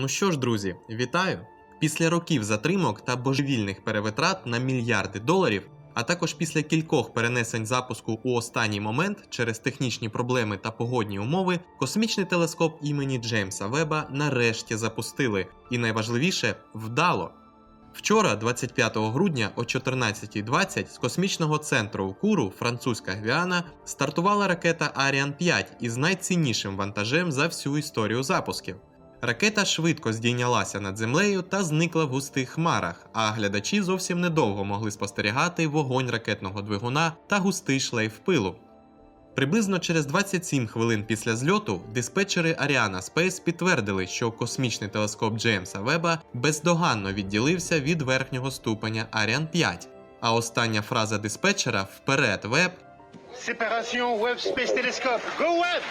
Ну що ж, друзі, вітаю! Після років затримок та божевільних перевитрат на мільярди доларів, а також після кількох перенесень запуску у останній момент через технічні проблеми та погодні умови, космічний телескоп імені Джеймса Веба нарешті запустили, і найважливіше вдало. Вчора, 25 грудня о 14.20 з космічного центру Куру, французька Гвіана, стартувала ракета Аріан 5 із найціннішим вантажем за всю історію запусків. Ракета швидко здійнялася над землею та зникла в густих хмарах, а глядачі зовсім недовго могли спостерігати вогонь ракетного двигуна та густий шлейф пилу. Приблизно через 27 хвилин після зльоту диспетчери Ariana Space підтвердили, що космічний телескоп Джеймса Веба бездоганно відділився від верхнього ступеня Ariane 5. А остання фраза диспетчера вперед Веб Séparation Web Space Telescope. Go Web!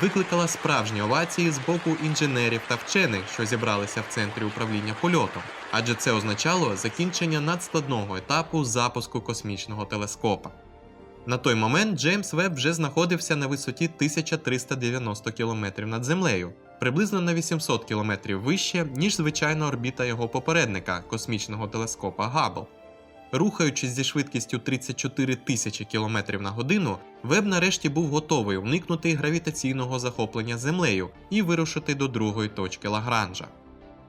Викликала справжні овації з боку інженерів та вчених, що зібралися в центрі управління польотом, адже це означало закінчення надскладного етапу запуску космічного телескопа. На той момент Джеймс Веб вже знаходився на висоті 1390 км над землею, приблизно на 800 км вище, ніж звичайна орбіта його попередника космічного телескопа Габл. Рухаючись зі швидкістю 34 тисячі км на годину, Веб нарешті був готовий уникнути гравітаційного захоплення землею і вирушити до другої точки Лагранжа.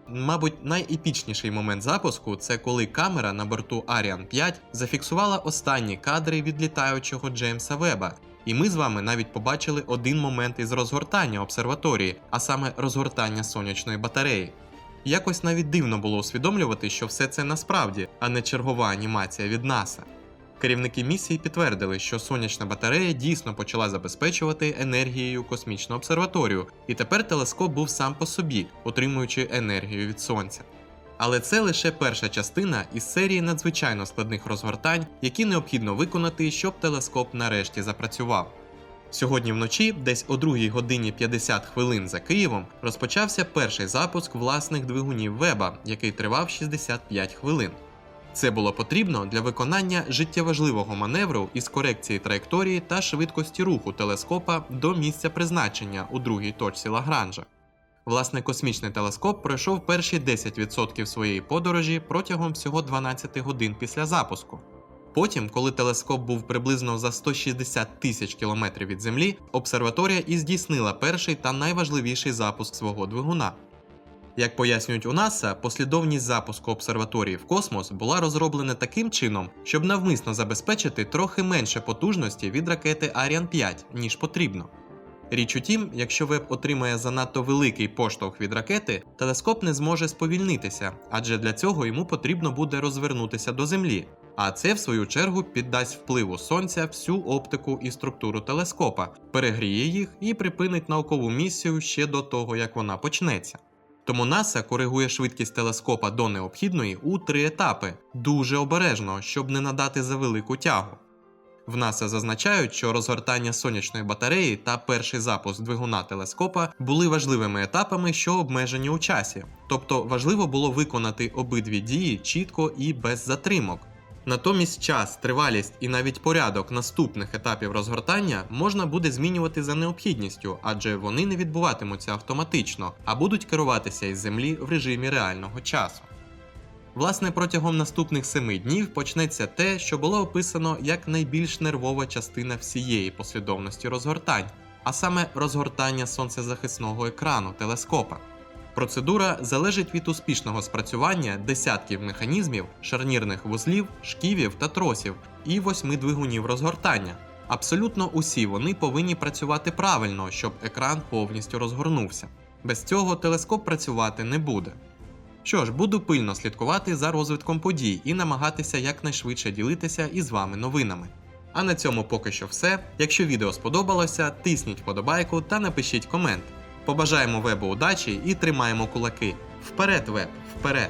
Мабуть, найепічніший момент запуску це коли камера на борту Ariane 5 зафіксувала останні кадри від літаючого Джеймса Веба, і ми з вами навіть побачили один момент із розгортання обсерваторії, а саме розгортання сонячної батареї. Якось навіть дивно було усвідомлювати, що все це насправді, а не чергова анімація від НАСА. Керівники місії підтвердили, що сонячна батарея дійсно почала забезпечувати енергією космічну обсерваторію, і тепер телескоп був сам по собі, отримуючи енергію від сонця. Але це лише перша частина із серії надзвичайно складних розгортань, які необхідно виконати, щоб телескоп нарешті запрацював. Сьогодні вночі, десь о 2 годині 50 хвилин за Києвом, розпочався перший запуск власних двигунів Веба, який тривав 65 хвилин. Це було потрібно для виконання життєважливого маневру із корекції траєкторії та швидкості руху телескопа до місця призначення у другій точці Лагранжа. Власне, космічний телескоп пройшов перші 10% своєї подорожі протягом всього 12 годин після запуску. Потім, коли телескоп був приблизно за 160 тисяч кілометрів від Землі, обсерваторія і здійснила перший та найважливіший запуск свого двигуна. Як пояснюють у НАСА, послідовність запуску обсерваторії в космос була розроблена таким чином, щоб навмисно забезпечити трохи менше потужності від ракети Ariane 5, ніж потрібно. Річ у тім, якщо веб отримає занадто великий поштовх від ракети, телескоп не зможе сповільнитися, адже для цього йому потрібно буде розвернутися до Землі. А це, в свою чергу, піддасть впливу сонця всю оптику і структуру телескопа, перегріє їх і припинить наукову місію ще до того, як вона почнеться. Тому НАСА коригує швидкість телескопа до необхідної у три етапи, дуже обережно, щоб не надати за велику тягу. В НАСА зазначають, що розгортання сонячної батареї та перший запуск двигуна телескопа були важливими етапами, що обмежені у часі, тобто важливо було виконати обидві дії чітко і без затримок. Натомість час, тривалість і навіть порядок наступних етапів розгортання можна буде змінювати за необхідністю, адже вони не відбуватимуться автоматично, а будуть керуватися із землі в режимі реального часу. Власне, протягом наступних семи днів почнеться те, що було описано як найбільш нервова частина всієї послідовності розгортань, а саме розгортання сонцезахисного екрану телескопа. Процедура залежить від успішного спрацювання десятків механізмів, шарнірних вузлів, шківів та тросів і восьми двигунів розгортання. Абсолютно усі вони повинні працювати правильно, щоб екран повністю розгорнувся. Без цього телескоп працювати не буде. Що ж, буду пильно слідкувати за розвитком подій і намагатися якнайшвидше ділитися із вами новинами. А на цьому поки що все. Якщо відео сподобалося, тисніть вподобайку та напишіть комент. Побажаємо вебу удачі і тримаємо кулаки. Вперед, веб, вперед!